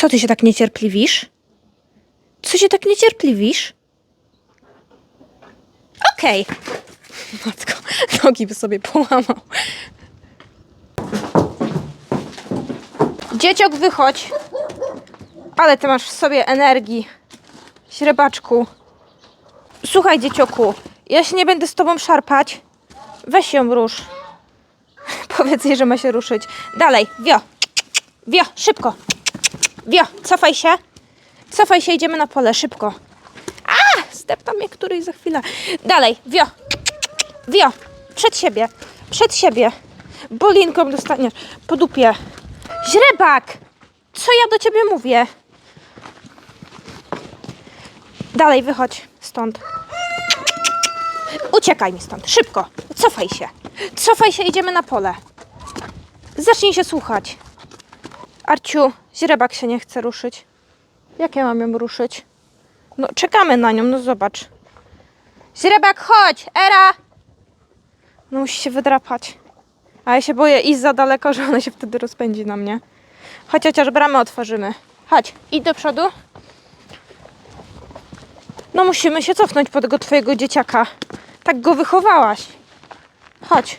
Co ty się tak niecierpliwisz? Co się tak niecierpliwisz? Okej. Matko, nogi by sobie połamał. Dzieciok, wychodź. Ale ty masz w sobie energii. Śrebaczku. Słuchaj, dziecioku, ja się nie będę z tobą szarpać. Weź ją rusz. Powiedz jej, że ma się ruszyć. Dalej, wio. Wio, szybko. Wio, cofaj się. Cofaj się, idziemy na pole, szybko. A, zdepta mnie któryś za chwilę. Dalej, wio. Wio, przed siebie, przed siebie. Bolinką dostaniesz po dupie. Źrebak! Co ja do ciebie mówię? Dalej, wychodź stąd. Uciekaj mi stąd, szybko. Cofaj się. Cofaj się, idziemy na pole. Zacznij się słuchać. Arciu, źrebak się nie chce ruszyć. Jak ja mam ją ruszyć? No, czekamy na nią, no zobacz. Źrebak, chodź! Era! No, musi się wydrapać. A ja się boję iść za daleko, że ona się wtedy rozpędzi na mnie. Chodź, chociaż bramę otworzymy. Chodź, idź do przodu. No musimy się cofnąć po tego twojego dzieciaka. Tak go wychowałaś. Chodź.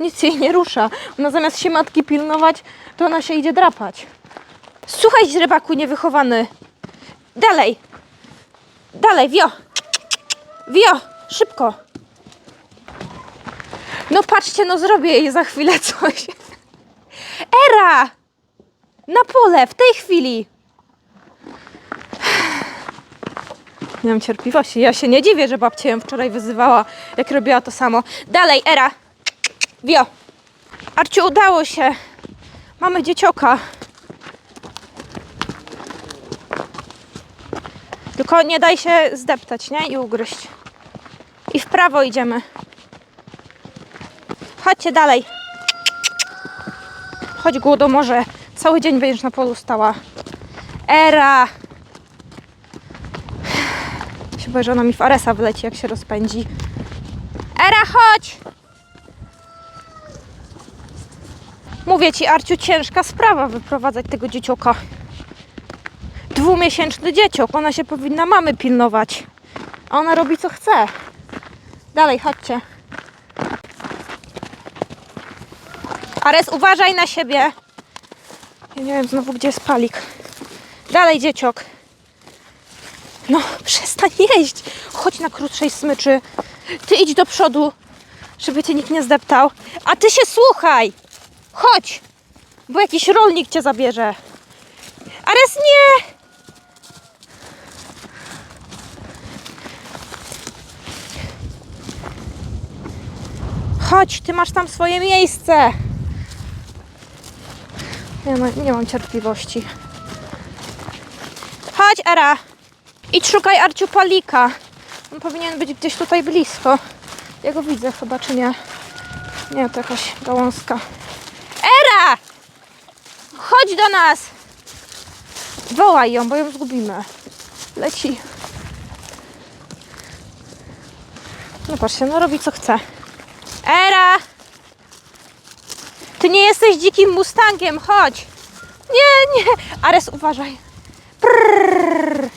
Nic jej nie rusza. Ona zamiast się matki pilnować, to ona się idzie drapać. Słuchaj, źrebaku niewychowany. Dalej. Dalej, wio. Wio, szybko. No patrzcie, no zrobię jej za chwilę coś. Era! Na pole, w tej chwili. Nie mam cierpliwości. Ja się nie dziwię, że babcia ją wczoraj wyzywała, jak robiła to samo. Dalej, Era. Wio. Arciu, udało się. Mamy dziecioka. Tylko nie daj się zdeptać, nie? I ugryźć. I w prawo idziemy. Chodźcie dalej. Chodź głodo może. Cały dzień będziesz na polu stała. Era! Się boję, że ona mi w Aresa wleci, jak się rozpędzi. Era, chodź! Mówię ci, Arciu, ciężka sprawa wyprowadzać tego dziecioka. Dwumiesięczny dzieciok, ona się powinna mamy pilnować. A ona robi co chce. Dalej, chodźcie. Ares, uważaj na siebie. Ja nie wiem znowu, gdzie jest palik. Dalej, dzieciok. No, przestań jeść. Chodź na krótszej smyczy. Ty idź do przodu, żeby cię nikt nie zdeptał. A ty się słuchaj. Chodź, bo jakiś rolnik cię zabierze. Ares, nie. Chodź, ty masz tam swoje miejsce. Nie, ma, nie mam cierpliwości. Chodź, Era. Idź szukaj Arciu Palika. On powinien być gdzieś tutaj blisko. Ja go widzę chyba, czy nie? Nie, to jakaś gałązka. Chodź do nas! Wołaj ją, bo ją zgubimy. Leci. No patrzcie, no robi co chce. Era! Ty nie jesteś dzikim mustangiem, chodź! Nie, nie! Ares, uważaj. Prrr.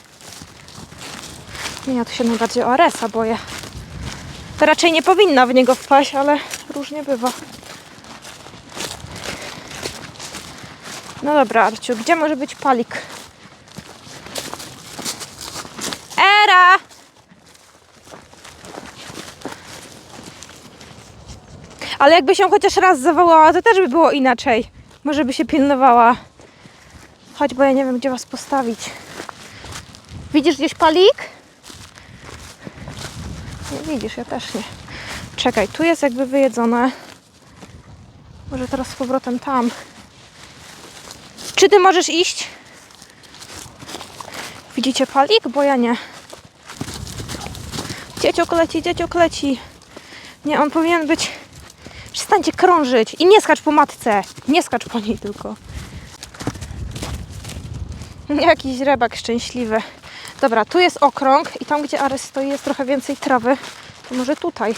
Nie, ja tu się najbardziej o Aresa boję. To raczej nie powinna w niego wpaść, ale różnie bywa. No dobra, Arciu, gdzie może być palik? Era! Ale jakby się chociaż raz zawołała, to też by było inaczej. Może by się pilnowała. Chodź, bo ja nie wiem, gdzie was postawić. Widzisz gdzieś palik? Nie widzisz, ja też nie. Czekaj, tu jest jakby wyjedzone. Może teraz z powrotem tam. Czy ty możesz iść? Widzicie palik? Bo ja nie. Dzieciok leci, dzieciok leci. Nie, on powinien być... Przestańcie krążyć i nie skacz po matce. Nie skacz po niej tylko. Jakiś rybak szczęśliwy. Dobra, tu jest okrąg i tam, gdzie Ares stoi, jest trochę więcej trawy. To może tutaj.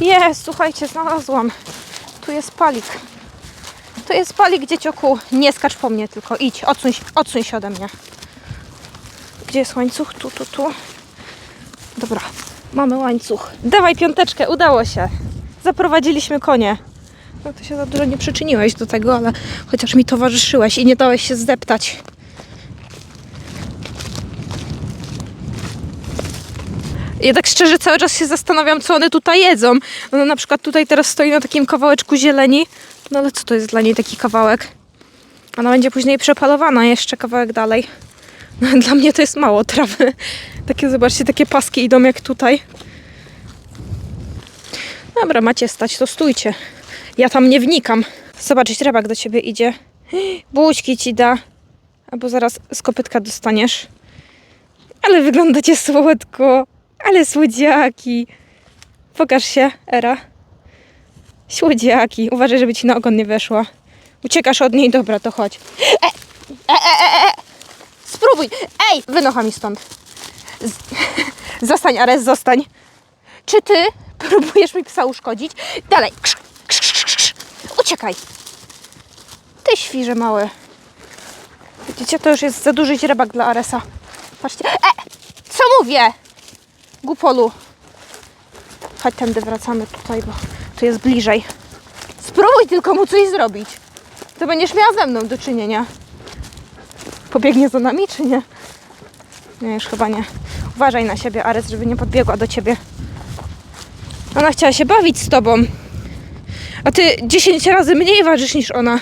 Jest, słuchajcie, znalazłam. Tu jest palik. To jest palik, dziecioku. Nie skacz po mnie, tylko idź. Odsuń, odsuń się ode mnie. Gdzie jest łańcuch? Tu, tu, tu. Dobra, mamy łańcuch. Dawaj piąteczkę, udało się. Zaprowadziliśmy konie. No ty się za dużo nie przyczyniłeś do tego, ale chociaż mi towarzyszyłeś i nie dałeś się zdeptać. Ja tak szczerze cały czas się zastanawiam, co one tutaj jedzą. Ona na przykład tutaj teraz stoi na takim kawałeczku zieleni. No ale co to jest dla niej taki kawałek? Ona będzie później przepalowana jeszcze kawałek dalej. No, dla mnie to jest mało trawy. Takie, zobaczcie, takie paski idą jak tutaj. Dobra, macie stać, to stójcie. Ja tam nie wnikam. Zobaczyć, rybak do ciebie idzie. Buźki ci da. Albo zaraz z kopytka dostaniesz. Ale wyglądacie słodko. Ale słodziaki. Pokaż się, Era. Słodziaki. Uważaj, żeby ci na ogon nie weszła. Uciekasz od niej, dobra, to chodź. E, e, e, e, e. Spróbuj. Ej, wynocha mi stąd. Z... Zostań, Ares, zostań. Czy ty próbujesz mi psa uszkodzić? Dalej. Uciekaj. Ty świrze mały. Widzicie, to już jest za duży źrebak dla Aresa. Patrzcie. E! Co mówię? Głupolu. Chodź tędy, wracamy tutaj, bo tu jest bliżej. Spróbuj tylko mu coś zrobić. To będziesz miała ze mną do czynienia. Pobiegnie za nami, czy nie? Nie, już chyba nie. Uważaj na siebie, Ares, żeby nie podbiegła do ciebie. Ona chciała się bawić z tobą. A ty 10 razy mniej ważysz niż ona.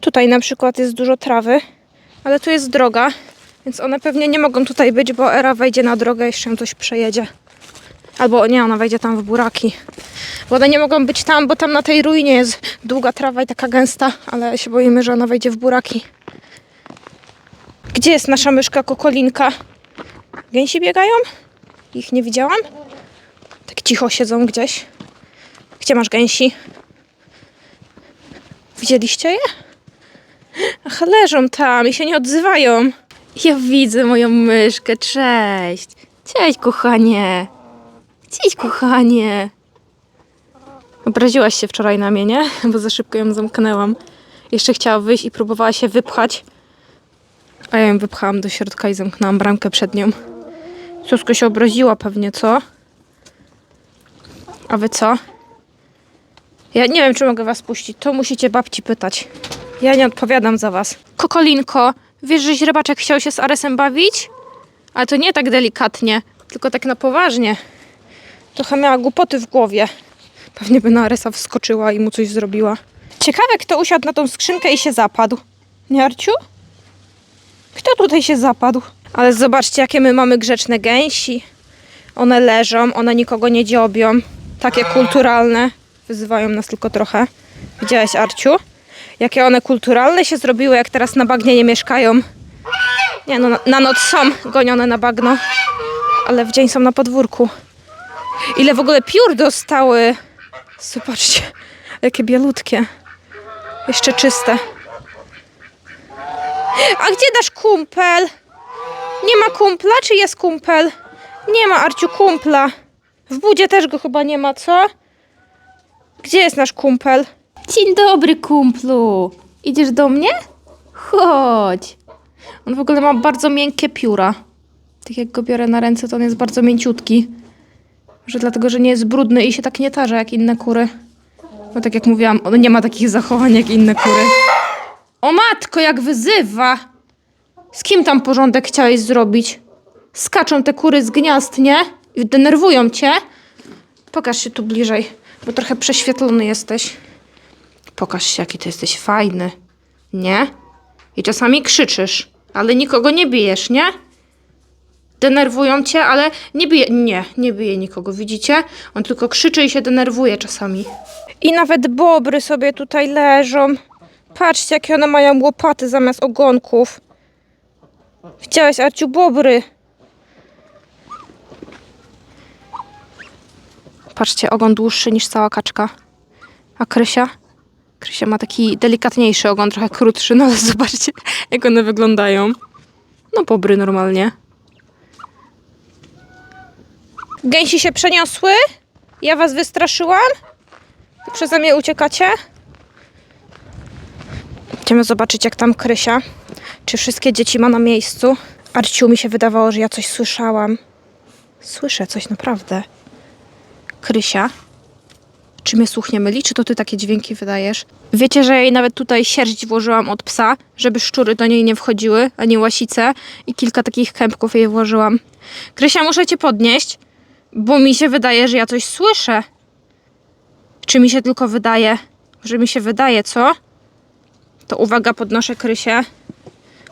Tutaj na przykład jest dużo trawy, ale tu jest droga, więc one pewnie nie mogą tutaj być, bo Era wejdzie na drogę jeszcze ją coś przejedzie. Albo nie, ona wejdzie tam w buraki. Bo one nie mogą być tam, bo tam na tej ruinie jest długa trawa i taka gęsta, ale się boimy, że ona wejdzie w buraki. Gdzie jest nasza myszka kokolinka? Gęsi biegają? Ich nie widziałam? Tak cicho siedzą gdzieś. Gdzie masz gęsi? Widzieliście je? Ach, leżą tam i się nie odzywają. Ja widzę moją myszkę. Cześć. Cześć, kochanie. Cześć, kochanie. Obraziłaś się wczoraj na mnie, nie? Bo za szybko ją zamknęłam. Jeszcze chciała wyjść i próbowała się wypchać. A ja ją wypchałam do środka i zamknęłam bramkę przed nią. Susko się obraziła pewnie, co? A wy co? Ja nie wiem, czy mogę was puścić. To musicie babci pytać. Ja nie odpowiadam za was. Kokolinko, wiesz, że źrebaczek chciał się z Aresem bawić? Ale to nie tak delikatnie, tylko tak na poważnie. Trochę miała głupoty w głowie. Pewnie by na Aresa wskoczyła i mu coś zrobiła. Ciekawe, kto usiadł na tą skrzynkę i się zapadł. Nie, Arciu? Kto tutaj się zapadł? Ale zobaczcie, jakie my mamy grzeczne gęsi. One leżą, one nikogo nie dziobią. Takie kulturalne. Wyzywają nas tylko trochę. Widziałeś, Arciu? Jakie one kulturalne się zrobiły, jak teraz na bagnie nie mieszkają. Nie no, na, noc są gonione na bagno, ale w dzień są na podwórku. Ile w ogóle piór dostały. Zobaczcie, jakie bielutkie. Jeszcze czyste. A gdzie nasz kumpel? Nie ma kumpla, czy jest kumpel? Nie ma, Arciu, kumpla. W budzie też go chyba nie ma, co? Gdzie jest nasz kumpel? Dzień dobry, kumplu. Idziesz do mnie? Chodź. On w ogóle ma bardzo miękkie pióra. Tak jak go biorę na ręce, to on jest bardzo mięciutki. Może dlatego, że nie jest brudny i się tak nie tarza jak inne kury. Bo tak jak mówiłam, on nie ma takich zachowań jak inne kury. O matko, jak wyzywa! Z kim tam porządek chciałeś zrobić? Skaczą te kury z gniazd, nie? I denerwują cię. Pokaż się tu bliżej, bo trochę prześwietlony jesteś. Pokaż się, jaki ty jesteś fajny. Nie? I czasami krzyczysz, ale nikogo nie bijesz, nie? Denerwują cię, ale nie bije. Nie, nie bije nikogo, widzicie? On tylko krzyczy i się denerwuje czasami. I nawet bobry sobie tutaj leżą. Patrzcie, jakie one mają łopaty zamiast ogonków. Widziałeś, Arciu, bobry. Patrzcie, ogon dłuższy niż cała kaczka. A Krysia? Krysia ma taki delikatniejszy ogon, trochę krótszy, no ale zobaczcie, jak one wyglądają. No, bobry normalnie. Gęsi się przeniosły? Ja was wystraszyłam? Przeze mnie uciekacie? Idziemy zobaczyć, jak tam Krysia. Czy wszystkie dzieci ma na miejscu. Arciu, mi się wydawało, że ja coś słyszałam. Słyszę coś naprawdę. Krysia? Czy mnie słuch nie myli? Czy to ty takie dźwięki wydajesz? Wiecie, że ja jej nawet tutaj sierść włożyłam od psa, żeby szczury do niej nie wchodziły, ani łasice. I kilka takich kępków jej włożyłam. Krysia, muszę cię podnieść, bo mi się wydaje, że ja coś słyszę. Czy mi się tylko wydaje? Że mi się wydaje, co? To uwaga, podnoszę Krysię.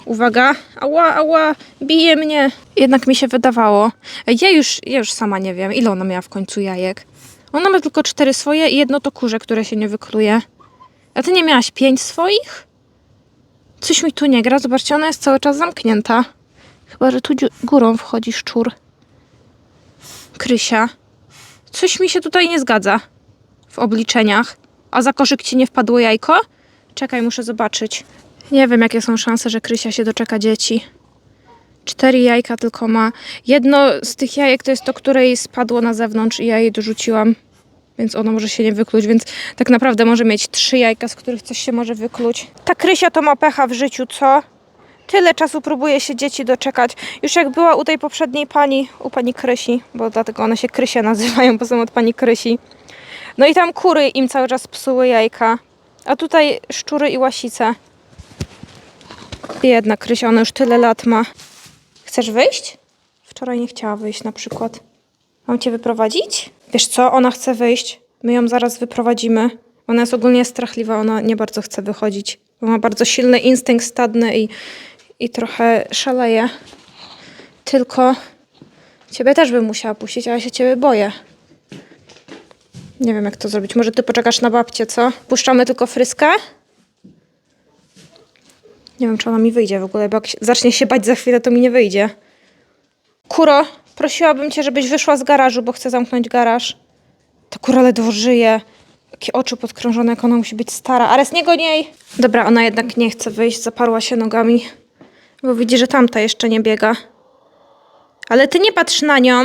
Uwaga, ała, ała, bije mnie. Jednak mi się wydawało. Ja już, ja już sama nie wiem, ile ona miała w końcu jajek. Ona ma tylko cztery swoje i jedno to kurze, które się nie wykluje. A ty nie miałaś pięć swoich? Coś mi tu nie gra. Zobaczcie, ona jest cały czas zamknięta. Chyba, że tu górą wchodzi szczur. Krysia. Coś mi się tutaj nie zgadza w obliczeniach. A za koszyk ci nie wpadło jajko? Czekaj, muszę zobaczyć. Nie wiem, jakie są szanse, że Krysia się doczeka dzieci. Cztery jajka tylko ma. Jedno z tych jajek to jest to, które jej spadło na zewnątrz i ja jej dorzuciłam. Więc ono może się nie wykluć, więc tak naprawdę może mieć trzy jajka, z których coś się może wykluć. Ta Krysia to ma pecha w życiu, co? Tyle czasu próbuje się dzieci doczekać. Już jak była u tej poprzedniej pani, u pani Krysi, bo dlatego one się Krysia nazywają, bo są od pani Krysi. No i tam kury im cały czas psuły jajka. A tutaj szczury i łasice. Biedna Krysia, ona już tyle lat ma. Chcesz wyjść? Wczoraj nie chciała wyjść na przykład. Mam cię wyprowadzić? Wiesz co, ona chce wyjść. My ją zaraz wyprowadzimy. Ona jest ogólnie strachliwa, ona nie bardzo chce wychodzić. Bo ma bardzo silny instynkt stadny i, i trochę szaleje. Tylko ciebie też bym musiała puścić, a ja się ciebie boję. Nie wiem, jak to zrobić. Może ty poczekasz na babcię, co? Puszczamy tylko fryskę? Nie wiem, czy ona mi wyjdzie w ogóle, bo jak zacznie się bać za chwilę, to mi nie wyjdzie. Kuro, prosiłabym cię, żebyś wyszła z garażu, bo chcę zamknąć garaż. Ta kura ledwo żyje. Jakie oczy podkrążone, jak ona musi być stara. Ale z niego niej. Dobra, ona jednak nie chce wyjść, zaparła się nogami. Bo widzi, że tamta jeszcze nie biega. Ale ty nie patrz na nią,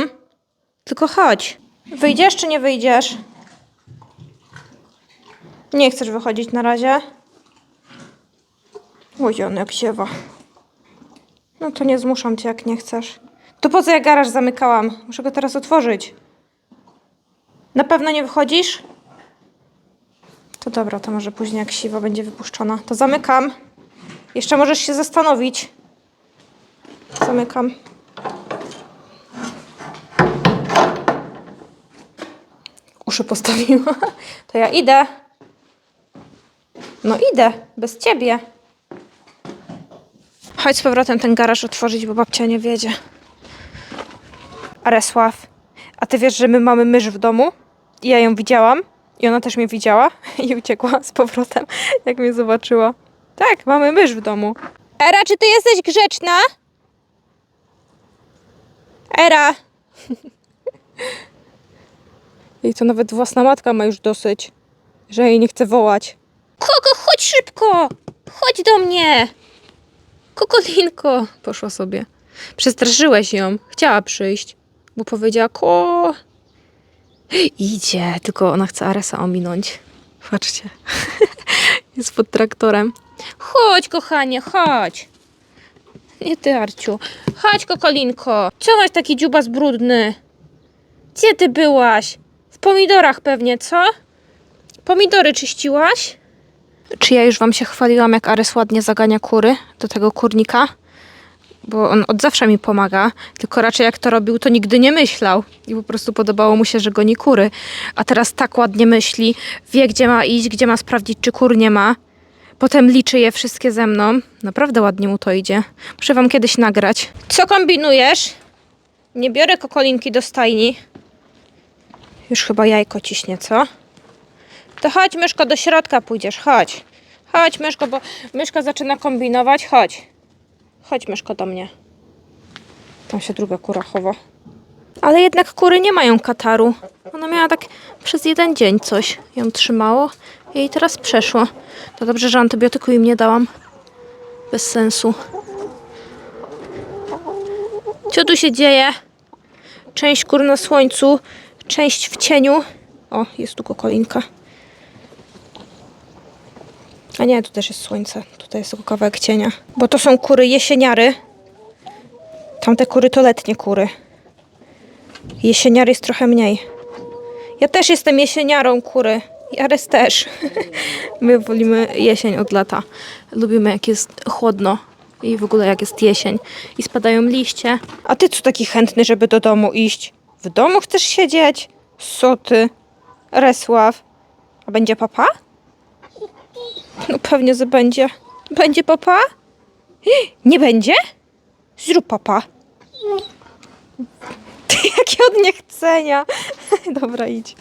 tylko chodź. Wyjdziesz czy nie wyjdziesz? Nie chcesz wychodzić na razie? Oj, on jak ziewa. No to nie zmuszam cię, jak nie chcesz. To po co ja garaż zamykałam? Muszę go teraz otworzyć. Na pewno nie wychodzisz? To dobra, to może później jak siwa będzie wypuszczona. To zamykam. Jeszcze możesz się zastanowić. Zamykam. Uszy postawiła. To ja idę. No idę, bez ciebie. Chodź z powrotem ten garaż otworzyć, bo babcia nie wiedzie. Aresław, a ty wiesz, że my mamy mysz w domu? I ja ją widziałam. I ona też mnie widziała i uciekła z powrotem, jak mnie zobaczyła. Tak, mamy mysz w domu. Era, czy ty jesteś grzeczna? Era! Jej to nawet własna matka ma już dosyć, że jej nie chce wołać. Kogo, chodź szybko! Chodź do mnie! Kokolinko! Poszła sobie. Przestraszyłeś ją. Chciała przyjść, bo powiedziała ko. Idzie, tylko ona chce Aresa ominąć. Patrzcie. Jest pod traktorem. Chodź, kochanie, chodź. Nie ty, Arciu. Chodź, Kokolinko. Co masz taki dziubas brudny? Gdzie ty byłaś? W pomidorach pewnie, co? Pomidory czyściłaś? Czy ja już wam się chwaliłam, jak Ares ładnie zagania kury do tego kurnika? Bo on od zawsze mi pomaga, tylko raczej jak to robił, to nigdy nie myślał. I po prostu podobało mu się, że goni kury. A teraz tak ładnie myśli, wie gdzie ma iść, gdzie ma sprawdzić, czy kur nie ma. Potem liczy je wszystkie ze mną. Naprawdę ładnie mu to idzie. Muszę wam kiedyś nagrać. Co kombinujesz? Nie biorę kokolinki do stajni. Już chyba jajko ciśnie, co? To chodź, myszko, do środka pójdziesz, chodź. Chodź, myszko, bo myszka zaczyna kombinować, chodź. Chodź, myszko, do mnie. Tam się druga kura chowa. Ale jednak kury nie mają kataru. Ona miała tak przez jeden dzień coś ją trzymało i teraz przeszło. To dobrze, że antybiotyku im nie dałam. Bez sensu. Co tu się dzieje? Część kur na słońcu, część w cieniu. O, jest tu kokolinka. A nie, tu też jest słońce. Tutaj jest tylko kawałek cienia. Bo to są kury jesieniary. Tamte kury to letnie kury. Jesieniary jest trochę mniej. Ja też jestem jesieniarą kury. Jarys też. My wolimy jesień od lata. Lubimy jak jest chłodno i w ogóle jak jest jesień i spadają liście. A ty co taki chętny, żeby do domu iść? W domu chcesz siedzieć? Co ty? Resław. A będzie papa? No pewnie, że będzie. Będzie papa? Nie będzie? Zrób papa. Jakie od niechcenia. Dobra, idź.